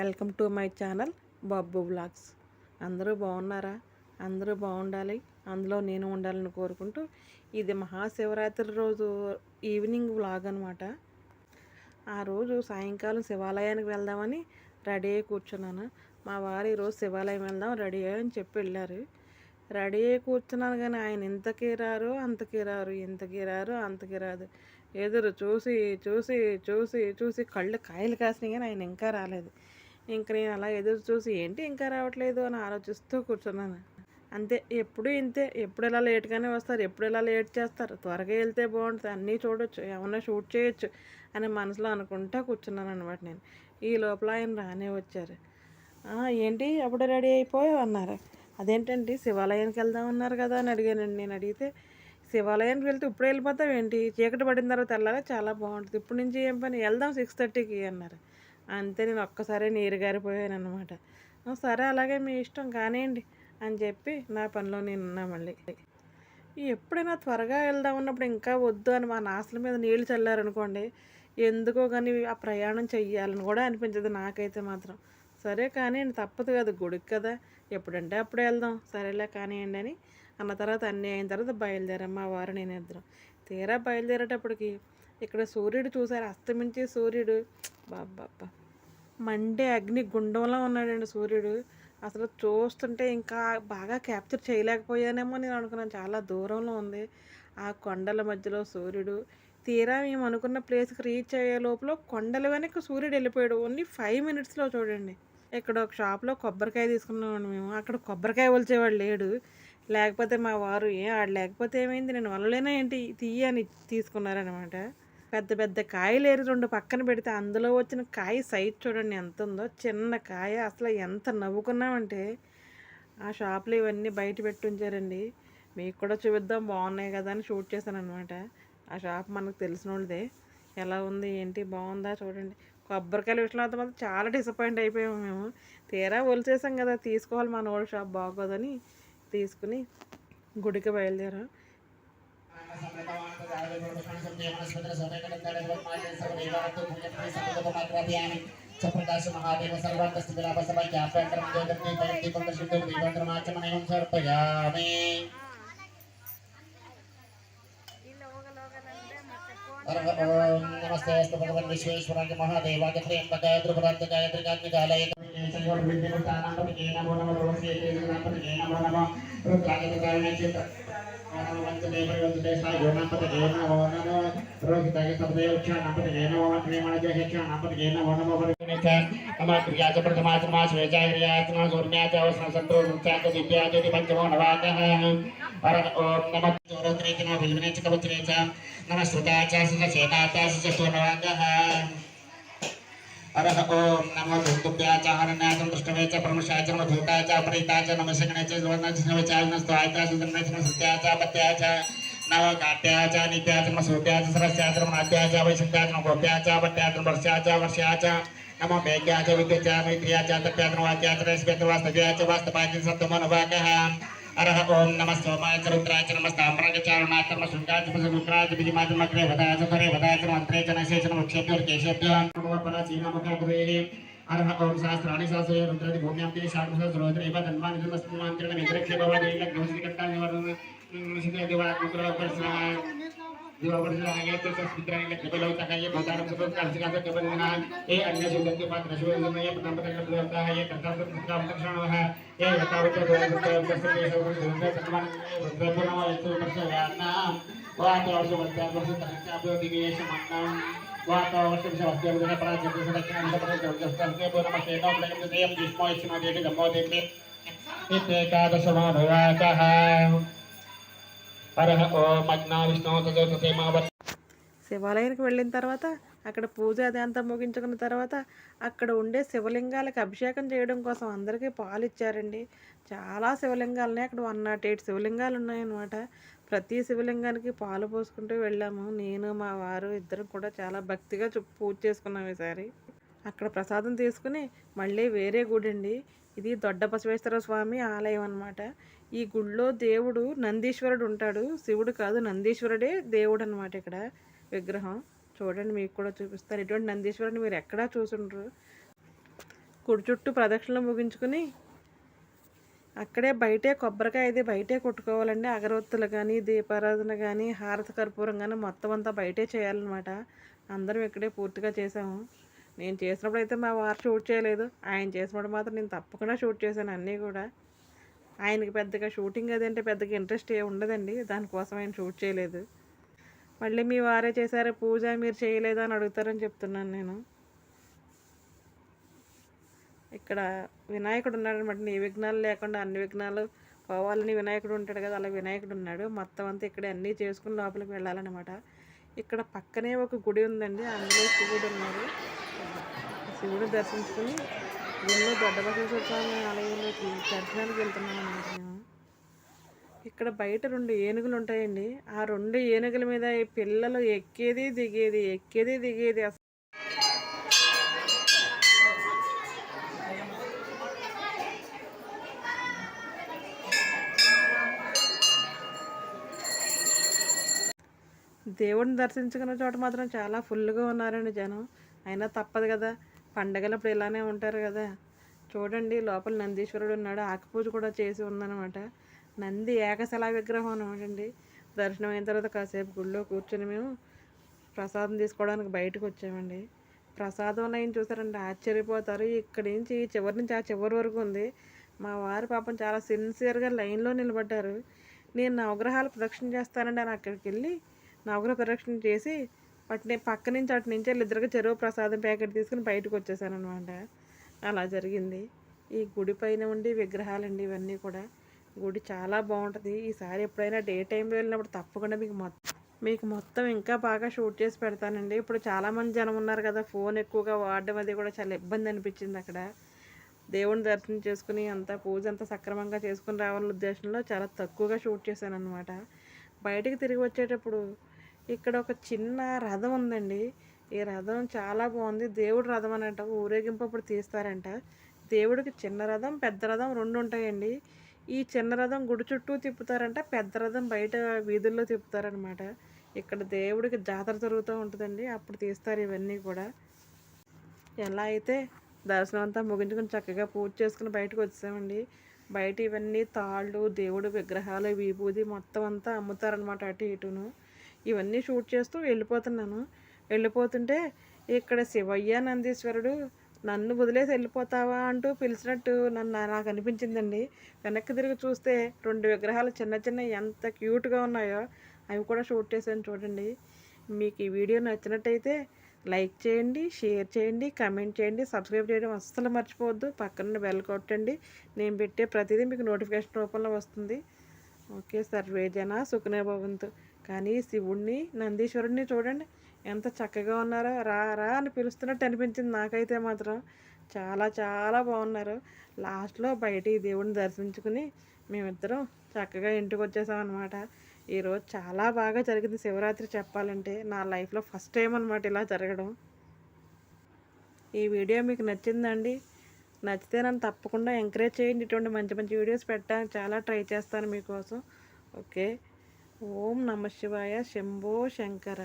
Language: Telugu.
Welcome to my channel Babbu blogs అందరూ బాగున్నారా? అందరూ బాగుండాలి. అందులో నేను ఉండాలని కోరుకుంటూ ఇది మహాశివరాత్రి రోజు ఈవినింగ్ వ్లాగ్ అనమాట ఆ రోజు సాయంకాలం శివాలయానికి వెళ్దామని రెడీ అయ్యి కూర్చున్నాను. మా వారు ఈరోజు శివాలయం వెళ్దాం రెడీ అయ్యి అని చెప్పి వెళ్ళారు. రెడీ అయ్యి కూర్చున్నాను కానీ ఆయన ఇంతకీ రారు అంతకీ రారు ఇంతకీ రారు అంతకీ రాదు. ఎదురు చూసి చూసి చూసి చూసి కళ్ళు కాయలు కాసినాయి కానీ ఆయన ఇంకా రాలేదు. ఇంక నేను అలా ఎదురు చూసి ఏంటి ఇంకా రావట్లేదు? అని ఆలోచిస్తూ కూర్చున్నాను. అంతే ఎప్పుడు ఇంతే. ఎప్పుడు ఇలా లేట్గానే వస్తారు ఎప్పుడు ఇలా లేట్ చేస్తారు త్వరగా వెళ్తే బాగుంటుంది అన్నీ చూడొచ్చు ఏమన్నా షూట్ చేయొచ్చు అని మనసులో అనుకుంటా కూర్చున్నాను అనమాట నేను. ఈ లోపల ఆయన రానే వచ్చారు. ఏంటి? అప్పుడు రెడీ అయిపోయావు? అన్నారు. అదేంటండి? శివాలయానికి వెళ్దాం అన్నారు కదా? అని అడిగానండి. నేను అడిగితే శివాలయానికి వెళ్తే ఇప్పుడు వెళ్ళిపోతావు ఏంటి చీకటి పడిన తర్వాత వెళ్ళాలి? చాలా బాగుంటుంది. ఇప్పుడు నుంచి ఏం పని? వెళ్దాం సిక్స్ థర్టీకి అన్నారు. అంతే నేను ఒక్కసారే నీరు గారిపోయాను అనమాట సరే అలాగే మీ ఇష్టం కానివ్వండి అని చెప్పి నా పనిలో నేను ఉన్నా మళ్ళీ. ఎప్పుడైనా త్వరగా వెళ్దాం ఉన్నప్పుడు ఇంకా వద్దు అని మా నాసుల మీద నీళ్ళు చల్లారనుకోండి ఎందుకో కానీ ఆ ప్రయాణం చెయ్యాలని కూడా అనిపించదు నాకైతే మాత్రం. సరే కానివ్వండి తప్పదు కదా గుడికి కదా ఎప్పుడంటే అప్పుడు వెళ్దాం. సరేలే కానివ్వండి అని అన్న తర్వాత అన్నీ అయిన తర్వాత బయలుదేరాం మా వారు నేను ఇద్దరం. తీరా బయలుదేరేటప్పటికి ఇక్కడ సూర్యుడు చూసారు అస్తమించే సూర్యుడు. బాబ్బా మండే అగ్ని గుండంలో ఉన్నాడండి సూర్యుడు. అసలు చూస్తుంటే ఇంకా బాగా క్యాప్చర్ చేయలేకపోయానేమో నేను అనుకున్నాను. చాలా దూరంలో ఉంది. ఆ కొండల మధ్యలో సూర్యుడు. తీరా మేము అనుకున్న ప్లేస్కి రీచ్ అయ్యే లోపల కొండల వెనక సూర్యుడు వెళ్ళిపోయాడు. ఓన్లీ ఫైవ్ మినిట్స్లో చూడండి. ఇక్కడ ఒక షాప్లో కొబ్బరికాయ తీసుకున్నామండి మేము. అక్కడ కొబ్బరికాయ ఒలిచేవాడు లేడు. లేకపోతే మా వారు ఏ ఆడు లేకపోతే ఏమైంది? నేను వల్లలేనా ఏంటి? తీయని తీసుకున్నారనమాట పెద్ద పెద్ద కాయలు ఏరి రెండు పక్కన పెడితే అందులో వచ్చిన కాయ సైజ్ చూడండి ఎంత ఉందో చిన్న కాయ అసలు ఎంత నవ్వుకున్నామంటే ఆ షాప్లో ఇవన్నీ బయట పెట్టి ఉంచారండి మీకు కూడా చూపిద్దాం బాగున్నాయి కదా అని షూట్ చేశాను అనమాట ఆ షాప్ మనకు తెలిసిన వాళ్ళదే ఎలా ఉంది ఏంటి బాగుందా చూడండి. కొబ్బరికాయల విషయంలో అయితే మాత్రం చాలా డిసప్పాయింట్ అయిపోయాము మేము. తీరా ఒలిచేసాం కదా తీసుకోవాలి మన ఓల్డ్ షాప్ బాగోదని తీసుకుని గుడికి బయలుదేరాం. ಚಪ್ರದಾಶ ಮಹಾದೇವ ಸರ್ವಾಂತಸ್ತು ವಿಲಾಪಸಭಾ ಕ್ಯಾಪ್ಯಾಂತರಂ ಜ್ಯೋತಿರ್ಮೇ ಪಯಂತಿಕಂ ದರ್ಶಿತಂ ದೀಪಾಂತರಮಾಚಮನಯಂ ಸಮರ್ಪಯಾಮಿ नमस्ते अस्तु भगवान विश्वेश्वराय महादेवाय त्र्यंबकाय त्रिपुरान्तकाय त्रिकान्तिकालय नमो नमः रुद्राय ప్రకాశ మహాదేవ సర్వాంతస్తు విలాప సభ జ్ఞాపేంద్రం దేవీ దీపం శుద్ధ దీపంద్రమాచమనయం సమర్పయామి ఓం నమస్తే అస్తు భగవన్ విశ్వేశ్వరాయ మహాదేవాయ త్రయంబకాయ త్రిపురాంతకాయ త్రికాగ్నికాలయ నమో నమో हरह ओम नमो धुतुभ्याचा हरण्याचा दृष्टवेचा परमशाचा भूताचा प्रीताचा नमस्कण्याचा जोडण्याचा स्वायचा सुंदरण्याचा सत्याचा पत्याचा नव काट्याचा नित्याचा मसोत्याचा सरस्याचा नाट्याचा वैशिष्ट्याचा गोप्याचा पट्याचा वर्षाचा वर्षाचा नमो मेघ्याचा विद्याचा मैत्र्याचा तप्याचा वाक्याचा रसव्यत्वास्तव्याचा वास्तवाचा सत्तमनवाकः अरह ओम नमः सोमाय चरुद्राय रुद्राय च नमः ताम्राय च चारुणाय च नमः शृङ्गाय च नमः शुक्राय च बीजमाय च मग्रे वदाय च परे वदाय च मन्त्रे च नशे च नमः मुख्येभ्यः केशेभ्यः नमः पराचीनामुखे गुरेः अरह ओम सहस्राणि सहस्रे रुद्रादि भूम्यां ते शाडुसह सुरोदरेव धन्वान् जन्मस्मान्त्रेण मित्रक्षे भवदेव घोषिकर्ता निवर्णन सिद्धदेवात्मकुलवर्षणाय చ మగ్రే వదాయ చ కరే వదాయ చ మంత్రే చ నశే చ నమక్షేభ్యో కేశేభ్యో నమో పరాచీనమకాగ్రేహి అర్హ ఓం సహస్రాణి సహస్రే రుద్రది భూమ్యాం తిరి శాఖ సహస్రోద్ర ఇవ ధన్వాని ధర్మస్మాంతరణ మిత్రక్షే భవాని గ్రహసికంతా నివర్ణ నిషితే దివాత్మకుల పరిసర దివవర్షాగే తే సంస్కృతాయ కబలౌ తకాయ భూతారం సుఖం కర్షికాత కబలినా ఏ అన్య సుగంధి పాత్ర శివజనయ ప్రతంపత కబలౌతాయ కర్తావ కృతం దక్షిణవః ఏ యతావత గోవింద దర్శనే సౌందర్య సన్మాన రుద్రపురమ యతు పర్శయాన వాతావర్ష వర్ష తరచాభ్యో దివేశ మన్నం వాతావర్ష విషవస్య ప్రాచీన సదక్షిణ అంతపర పూర్ణమశేనో ప్లయం భీష్మో యష్మో దేవి గమ్మో దేవి ఇత్యేకాదశమానువాకః ఓం విష్ణు శివాలయానికి వెళ్ళిన తర్వాత అక్కడ పూజ అది అంతా ముగించుకున్న తర్వాత అక్కడ ఉండే శివలింగాలకు అభిషేకం చేయడం కోసం అందరికీ పాలు ఇచ్చారండి. చాలా శివలింగాలు ఉన్నాయి అక్కడ వన్ నాట్ ఎయిట్ శివలింగాలు ఉన్నాయన్నమాట ప్రతి శివలింగానికి పాలు పోసుకుంటూ వెళ్ళాము. నేను మా వారు ఇద్దరం కూడా చాలా భక్తిగా చూ- పూజ చేసుకున్నాం ఈసారి. అక్కడ ప్రసాదం తీసుకుని మళ్ళీ వేరే గుడి అండి. ఇది దొడ్డ బసవేశ్వర స్వామి ఆలయం అనమాట ఈ గుడిలో దేవుడు నందీశ్వరుడు ఉంటాడు. శివుడు కాదు నందీశ్వరుడే దేవుడు అనమాట ఇక్కడ విగ్రహం. చూడండి మీకు కూడా చూపిస్తారు ఇటువంటి నందీశ్వరుని మీరు ఎక్కడా చూసుండ్రు. గుడి చుట్టూ ప్రదక్షిణలు ముగించుకుని అక్కడే బయటే కొబ్బరికాయ అయితే బయటే కొట్టుకోవాలండి. అగరవత్తులు కానీ దీపారాధన కానీ హారత కర్పూరం కానీ మొత్తం అంతా బయటే చేయాలన్నమాట. అందరం ఇక్కడే పూర్తిగా చేసాము. నేను చేసినప్పుడు అయితే మా వారు షూట్ చేయలేదు. ఆయన చేసినప్పుడు మాత్రం నేను తప్పకుండా షూట్ చేశాను అన్నీ కూడా. ఆయనకి పెద్దగా షూటింగ్ అది అంటే పెద్దగా ఇంట్రెస్ట్ ఏ ఉండదండి. దానికోసం ఆయన షూట్ చేయలేదు. మళ్ళీ మీ వారే చేశారు పూజ మీరు చేయలేదా అని అడుగుతారని చెప్తున్నాను నేను. ఇక్కడ వినాయకుడు ఉన్నాడు అనమాట నీ విఘ్నాలు లేకుండా అన్ని విఘ్నాలు పోవాలని వినాయకుడు ఉంటాడు కదా అలా వినాయకుడు ఉన్నాడు. మొత్తం అంతా ఇక్కడ అన్నీ చేసుకుని లోపలికి వెళ్ళాలన్నమాట. ఇక్కడ పక్కనే ఒక గుడి ఉందండి. అందులో శివుడు ఉన్నారు శివుడు దర్శించుకుని గుడిలో దొడ్డబసవేశ్వర స్వామి ఆలయంలోకి దర్శనానికి వెళ్తున్నాం అన్నమాట మేము ఇక్కడ బయట రెండు ఏనుగులు ఉంటాయండి. ఆ రెండు ఏనుగుల మీద ఈ పిల్లలు ఎక్కేది దిగేది ఎక్కేది దిగేది అసలు దేవుడిని దర్శించుకున్న చోట మాత్రం చాలా ఫుల్గా ఉన్నారండి జనం. అయినా తప్పదు కదా. పండగలప్పుడు ఇలానే ఉంటారు కదా. చూడండి లోపల నందీశ్వరుడు ఉన్నాడు. ఆకుపూజ కూడా చేసి ఉందన్నమాట. నంది ఏకశిలా విగ్రహం అనమాట అండి. దర్శనం అయిన తర్వాత కాసేపు గుళ్ళో కూర్చొని మేము ప్రసాదం తీసుకోవడానికి బయటకు వచ్చామండి. ప్రసాదం లైన్ చూసారండి ఆశ్చర్యపోతారు. ఇక్కడి నుంచి చివరి నుంచి ఆ చివరి వరకు ఉంది. మా వారు పాపం చాలా సిన్సియర్గా లైన్లో నిలబడ్డారు. నేను నవగ్రహాలు ప్రదక్షిణ చేస్తానండి అని అక్కడికి వెళ్ళి నవగ్రహ ప్రదక్షిణ చేసి వాటిని పక్క నుంచి అటు నుంచి ఇద్దరుగా చెరువు ప్రసాదం ప్యాకెట్ తీసుకుని బయటకు వచ్చేసాను అనమాట అలా జరిగింది. ఈ గుడి పైన ఉండి విగ్రహాలండి ఇవన్నీ కూడా. గుడి చాలా బాగుంటుంది. ఈసారి ఎప్పుడైనా డే టైంలో వెళ్ళినప్పుడు తప్పకుండా మీకు మొత్తం మీకు మొత్తం ఇంకా బాగా షూట్ చేసి పెడతానండి. ఇప్పుడు చాలామంది జనం ఉన్నారు కదా ఫోన్ ఎక్కువగా వాడడం అది కూడా చాలా ఇబ్బంది అనిపించింది అక్కడ. దేవుని దర్శనం చేసుకుని అంతా పూజ అంతా సక్రమంగా చేసుకుని రావాలనే ఉద్దేశంలో చాలా తక్కువగా షూట్ చేశాను అనమాట బయటికి తిరిగి వచ్చేటప్పుడు ఇక్కడ ఒక చిన్న రథం ఉందండి. ఈ రథం చాలా బాగుంది. దేవుడు రథం అనంట ఊరేగింపు అప్పుడు తీస్తారంట. దేవుడికి చిన్న రథం పెద్ద రథం రెండు ఉంటాయండి. ఈ చిన్న రథం గుడి చుట్టూ తిప్పుతారంట పెద్ద రథం బయట వీధుల్లో తిప్పుతారనమాట ఇక్కడ దేవుడికి జాతర జరుగుతూ ఉంటుందండి. అప్పుడు తీస్తారు ఇవన్నీ కూడా. ఎలా అయితే దర్శనం అంతా ముగించుకుని చక్కగా పూజ చేసుకుని బయటకు వచ్చామండి. బయట ఇవన్నీ తాళ్ళు దేవుడు విగ్రహాలు విభూది మొత్తం అంతా అమ్ముతారనమాట అటు ఇటును. ఇవన్నీ షూట్ చేస్తూ వెళ్ళిపోతున్నాను. వెళ్ళిపోతుంటే ఇక్కడ శివయ్య నందీశ్వరుడు నన్ను వదిలేసి వెళ్ళిపోతావా అంటూ పిలిచినట్టు నన్ను నాకు అనిపించిందండి. వెనక్కి తిరిగి చూస్తే రెండు విగ్రహాలు చిన్న చిన్న ఎంత క్యూట్గా ఉన్నాయో అవి కూడా షూట్ చేశాను చూడండి. మీకు ఈ వీడియో నచ్చినట్టయితే లైక్ చేయండి షేర్ చేయండి కమెంట్ చేయండి సబ్స్క్రైబ్ చేయడం అస్సలు మర్చిపోవద్దు. పక్కన బెల్ కొట్టండి. నేను పెట్టే ప్రతిదీ మీకు నోటిఫికేషన్ రూపంలో వస్తుంది. ఓకే సర్వే జన సుఖనే భవంతు. కానీ శివుణ్ణి నందీశ్వరుడిని చూడండి. ఎంత చక్కగా ఉన్నారో రా రా అని పిలుస్తున్నట్టు అనిపించింది నాకైతే మాత్రం. చాలా చాలా బాగున్నారు. లాస్ట్లో బయట ఈ దేవుడిని దర్శించుకుని మేమిద్దరం చక్కగా ఇంటికి వచ్చేసామన్నమాట. ఈరోజు చాలా బాగా జరిగింది శివరాత్రి చెప్పాలంటే. నా లైఫ్లో ఫస్ట్ టైం అనమాట ఇలా జరగడం. ఈ వీడియో మీకు నచ్చిందండి. నచ్చితే నన్ను తప్పకుండా ఎంకరేజ్ చేయండి. ఇటువంటి మంచి మంచి వీడియోస్ పెట్టడానికి చాలా ట్రై చేస్తాను మీకోసం. ఓకే. ఓం నమ శివాయ శంభో శంకర.